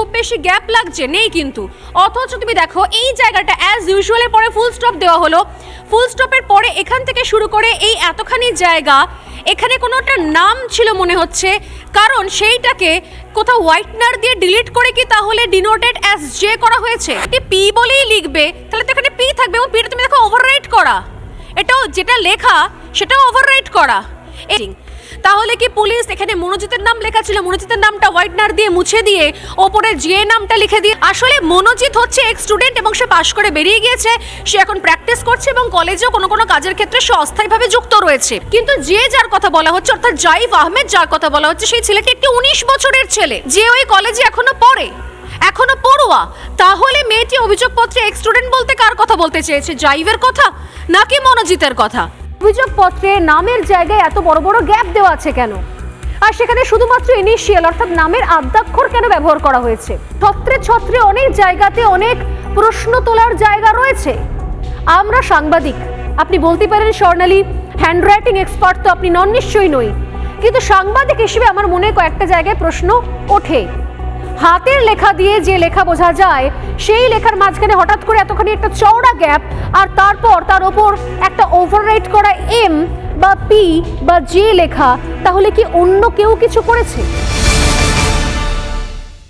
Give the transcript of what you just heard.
খুব বেশি গ্যাপ লাগছে, নেই কিন্তু। অথচ তুমি দেখো, এই জায়গাটা অ্যাজ ইউজুয়ালের পরে ফুল স্টপ দেওয়া হলো। ফুল স্টপের পরে এখান থেকে শুরু করে এই এতখানি জায়গা, এখানে কোনো একটা নাম ছিল মনে হচ্ছে। কারণ সেইটাকে কোথাও হোয়াইটনার দিয়ে ডিলিট করে কি তাহলে ডিনোটেড অ্যাজ জে করা হয়েছে? এটি পি বলেই লিখবে, তাহলে তো এখানে পি থাকবে এবং পিটা তুমি দেখো ওভাররাইট করা। এটাও যেটা লেখা, সেটাও ওভাররাইট করা। এই তাহলে কি পুলিশ এখানে মনোজিতের নাম লেখা ছিল? মনোজিতের নামটা হোয়াইটনার দিয়ে মুছে দিয়ে ওপরে যে নামটা লিখে দিয়ে আসলে মনোজিৎ হচ্ছে এক স্টুডেন্ট এবং সে পাশ করে বেরিয়ে গিয়েছে। সে এখন প্র্যাকটিস করছে এবং কলেজেও কোনো কোনো কাজের ক্ষেত্রে সে অস্থায়ীভাবে যুক্ত রয়েছে। কিন্তু যে যার কথা বলা হচ্ছে, অর্থাৎ জাইফ আহমেদ যার কথা বলা হচ্ছে, সেই ছেলেটি একটি উনিশ বছরের ছেলে। যে ওই কলেজে এখনও পড়ে, এখনও পড়ুয়া। তাহলে মেয়েটি অভিযোগপত্রে এক স্টুডেন্ট বলতে কার কথা বলতে চেয়েছে? জাইভের কথা নাকি মনোজিতের কথা? অভিযোগপত্রে নামের জায়গায় এত বড় বড় গ্যাপ দেওয়া আছে কেন? আর সেখানে শুধুমাত্র ইনিশিয়াল অর্থাৎ নামের আদ্যাক্ষর কেন ব্যবহার করা হয়েছে? ছত্রে ছত্রে অনেক জায়গাতে অনেক প্রশ্ন তোলার জায়গা রয়েছে। আমরা সাংবাদিক, আপনি বলতে পারেন স্বর্ণালী হ্যান্ডরাইটিং এক্সপার্ট তো আপনি নন, নিশ্চয়ই নই। কিন্তু সাংবাদিক হিসেবে আমার মনে কয়েকটা জায়গায় প্রশ্ন ওঠে। হাতের লেখা দিয়ে যে লেখা বোঝা যায়, সেই লেখার মাঝখানে হঠাৎ করে এতখানি একটা চওড়া গ্যাপ আর তারপর তার ওপর একটা ওভাররাইট করা এম বা পি বা জে লেখা, তাহলে কি অন্য কেউ কিছু করেছে?